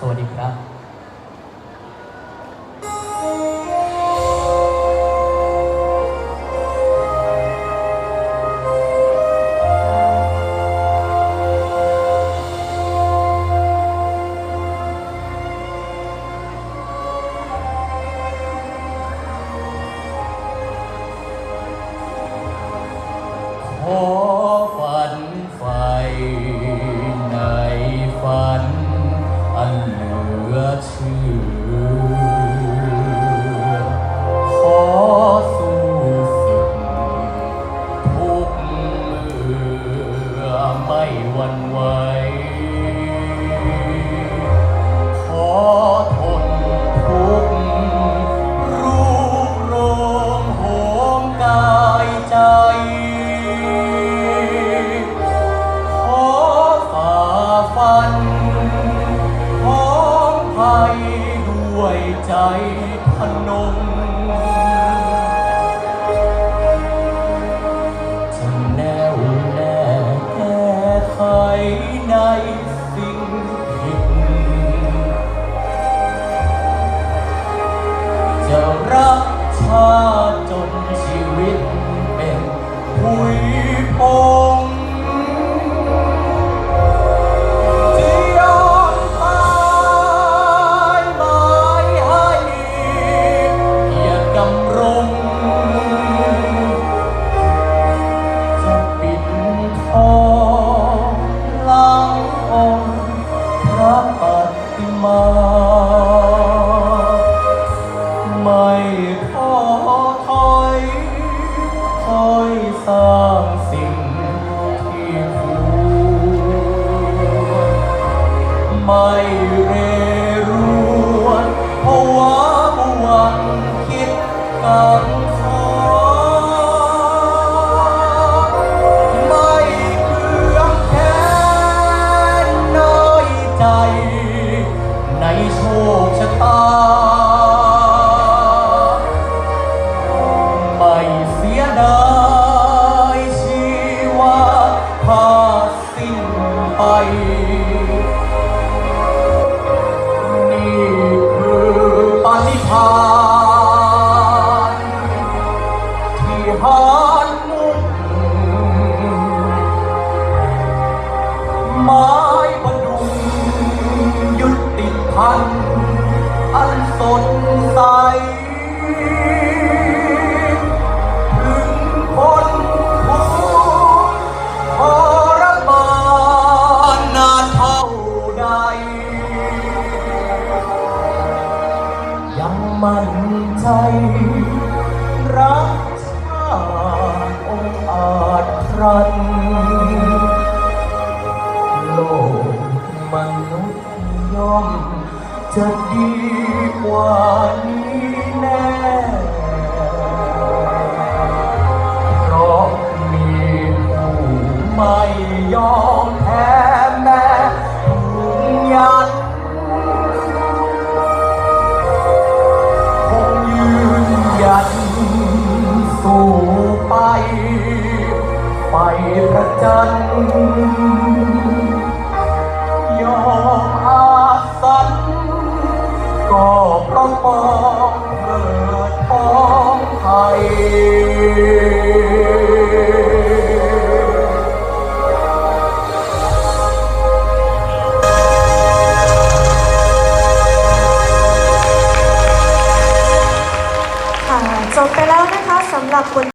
สวัสดีครับ วันวา มา ไม่ท้อถอยคอยสร้างสิ่ง ชะตา ใจ รักชาติองอาจพรัน โลกมนุษย์ย่อมจะดีกว่านี้แน่ จันยอมอาสันก็เพราะมองเกิดท้องไทยจบไปแล้วนะคะสำหรับคน